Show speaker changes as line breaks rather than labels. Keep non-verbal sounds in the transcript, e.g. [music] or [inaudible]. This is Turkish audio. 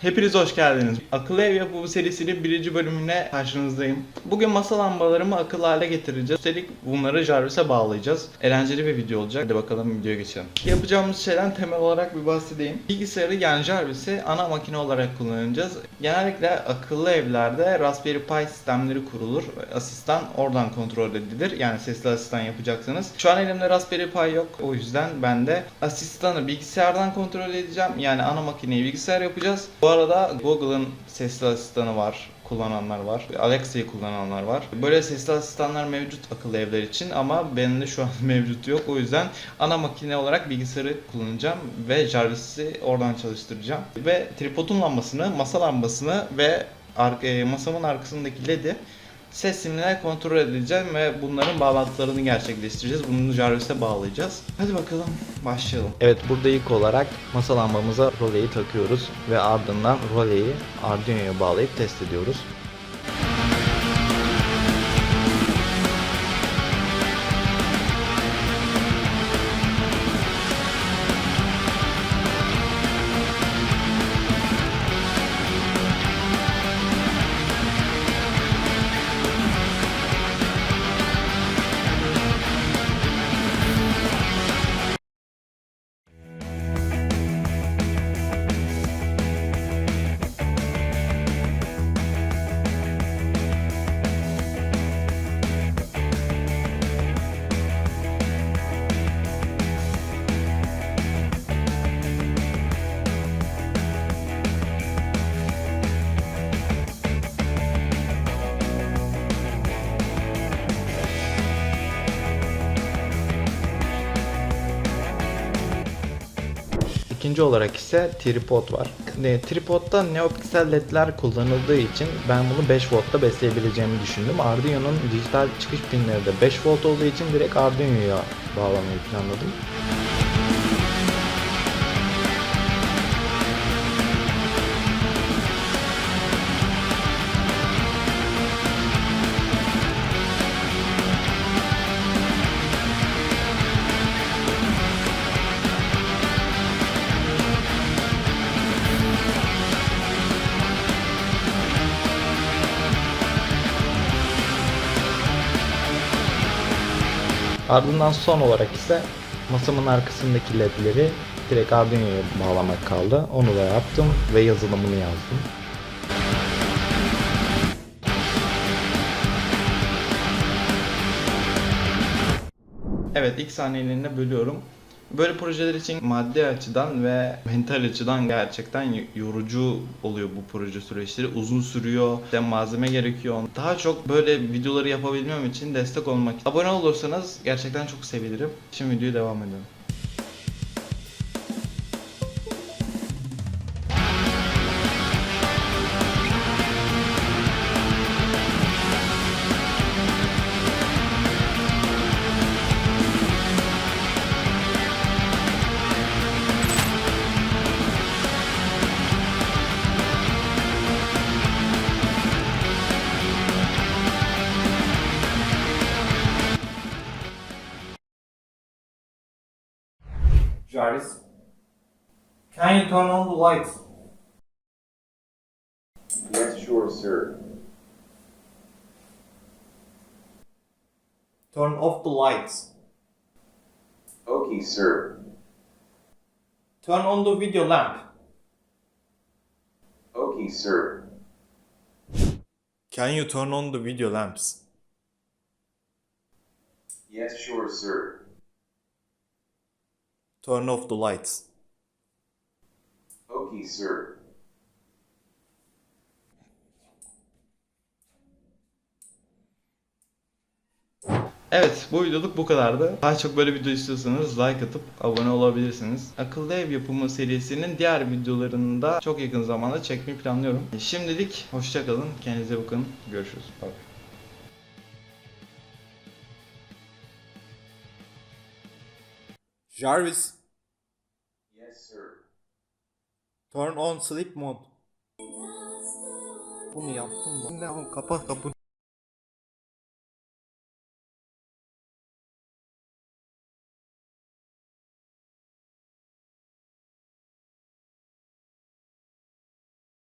Hepiniz hoş geldiniz. Akıllı ev yapımı serisinin birinci bölümüne karşınızdayım. Bugün masa lambalarımı akıllı hale getireceğiz. Üstelik bunları Jarvis'e bağlayacağız. Eğlenceli bir video olacak. Hadi bakalım videoya geçelim. Yapacağımız şeyden temel olarak bir bahsedeyim. Bilgisayarı yani Jarvis'i ana makine olarak kullanacağız. Genellikle akıllı evlerde Raspberry Pi sistemleri kurulur. Asistan oradan kontrol edilir. Yani sesli asistan yapacaksınız. Şu an elimde Raspberry Pi yok. O yüzden ben de asistanı bilgisayardan kontrol edeceğim. Yani ana makineyi bilgisayar yapacağız. Bu arada Google'ın sesli asistanı var kullananlar var. Alexa'yı kullananlar var. Böyle sesli asistanlar mevcut akıllı evler için ama benim de şu an [laughs] mevcut yok. O yüzden ana makine olarak bilgisayarı kullanacağım ve Jarvis'i oradan çalıştıracağım. Ve tripodun lambasını, masa lambasını ve ar- e, masamın arkasındaki led'i sesimle kontrol edeceğim ve bunların bağlantılarını gerçekleştireceğiz. Bunu Jarvis'e bağlayacağız. Hadi bakalım başlayalım. Evet burada ilk olarak masa lambamıza roleyi takıyoruz ve ardından roleyi Arduino'ya bağlayıp test ediyoruz. İkinci olarak ise tripod var. E, tripodda neopiksel ledler kullanıldığı için ben bunu 5 voltta besleyebileceğimi düşündüm. Arduino'nun dijital çıkış pinleri de 5 volt olduğu için direkt Arduino'ya bağlamayı planladım. Ardından son olarak ise masamın arkasındaki ledleri direkt Arduino'ya bağlamak kaldı. Onu da yaptım ve yazılımını yazdım. Evet ilk saniyelerini bölüyorum. Böyle projeler için maddi açıdan ve mental açıdan gerçekten yorucu oluyor bu proje süreçleri. Uzun sürüyor, işte malzeme gerekiyor. Daha çok böyle videoları yapabilmem için destek olmak. Abone olursanız gerçekten çok sevinirim. Şimdi videoya devam edelim.
Jarvis, can you turn on the lights?
Yes, sure, sir.
Turn off the lights.
Okay, sir.
Turn on the video lamp.
Okay, sir.
Can you turn on the video lamps?
Yes, sure, sir.
Turn off the lights.
Okay, sir.
Evet bu videoluk bu kadardı. Daha çok böyle video istiyorsanız like atıp abone olabilirsiniz. Akıllı ev yapımı serisinin diğer videolarını da çok yakın zamanda çekmeyi planlıyorum. Şimdilik hoşçakalın. Kendinize bakın. Görüşürüz. Bye.
Jarvis. Turn on sleep mode. Bunu yaptım mı? Ne kapat kapı.